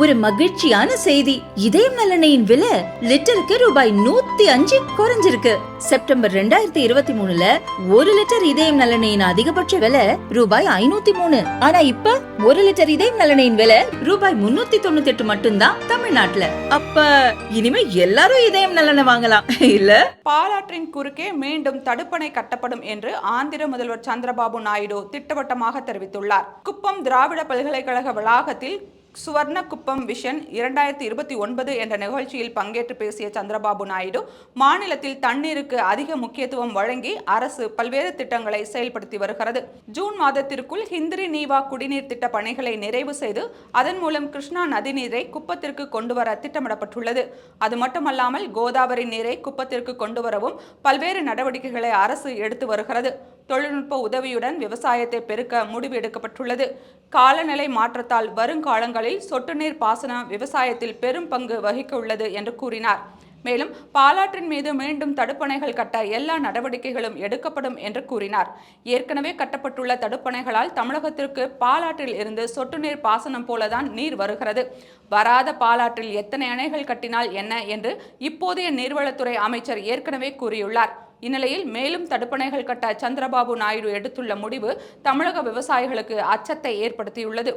ஒரு மகிழ்ச்சியான செய்தி. இதயம் நலனையின் விலை லிட்டருக்கு ரூபாய் நூத்தி அஞ்சு குறைஞ்சிருக்கு. செப்டம்பர் ரெண்டாயிரத்தி இருபத்தி மூணுல ஒரு லிட்டர் இதயம் நலனையின் அதிகபட்ச விலை ரூபாய் ஐநூத்தி மூணு. ஆனா இப்ப ஒரு லிட்டர் இதயம் நலனையின் விலை ரூபாய் முன்னூத்தி தொண்ணூத்தி எட்டு மட்டும்தான் தமிழ்நாட்டுல. அப்ப இனிமே எல்லாரும் இதயம் நலனை வாங்கலாம். இல்ல? பாலாற்றின் குறுக்கே மீண்டும் தடுப்பணை கட்டப்படும் என்று ஆந்திர முதல்வர் சந்திரபாபு நாயுடு திட்டவட்டமாக தெரிவித்துள்ளார். குப்பம் திராவிட பல்கலைக்கழக வளாகத்தில் சுவர்ண குப்பம் விஷன் இரண்டாயிரத்தி இருபத்தி ஒன்பது என்ற நிகழ்ச்சியில் பங்கேற்று பேசிய சந்திரபாபு நாயுடு மாநிலத்தில் தண்ணீருக்கு அதிக முக்கியத்துவம் வழங்கி அரசு பல்வேறு திட்டங்களை செயல்படுத்தி வருகிறது. ஜூன் மாதத்திற்குள் ஹிந்திரி நீவா குடிநீர் திட்ட பணிகளை நிறைவு செய்து அதன் மூலம் கிருஷ்ணா நதிநீரை குப்பத்திற்கு கொண்டு வர திட்டமிடப்பட்டுள்ளது. அது மட்டுமல்லாமல் கோதாவரி நீரை குப்பத்திற்கு கொண்டு வரவும் பல்வேறு நடவடிக்கைகளை அரசு எடுத்து வருகிறது. தொழில்நுட்ப உதவியுடன் விவசாயத்தை பெருக்க முடிவு எடுக்கப்பட்டுள்ளது. காலநிலை மாற்றத்தால் வருங்காலங்கள் சொட்டு நீர் பாசனம் விவசாயத்தில் பெரும் பங்கு வகிக்க உள்ளது என்று கூறினார். மேலும் பாலாற்றின் மீது மீண்டும் தடுப்பணைகள் கட்ட எல்லா நடவடிக்கைகளும் எடுக்கப்படும் என்று கூறினார். ஏற்கனவே கட்டப்பட்டுள்ள தடுப்பணைகளால் தமிழகத்திற்கு பாலாற்றில் இருந்து சொட்டு நீர் பாசனம் போலதான் நீர் வருகிறது. வராத பாலாற்றில் எத்தனை அணைகள் கட்டினால் என்ன என்று இப்போதைய நீர்வளத்துறை அமைச்சர் ஏற்கனவே கூறியுள்ளார். இந்நிலையில் மேலும் தடுப்பணைகள் கட்ட சந்திரபாபு நாயுடு எடுத்துள்ள முடிவு தமிழக விவசாயிகளுக்கு அச்சத்தை ஏற்படுத்தியுள்ளது.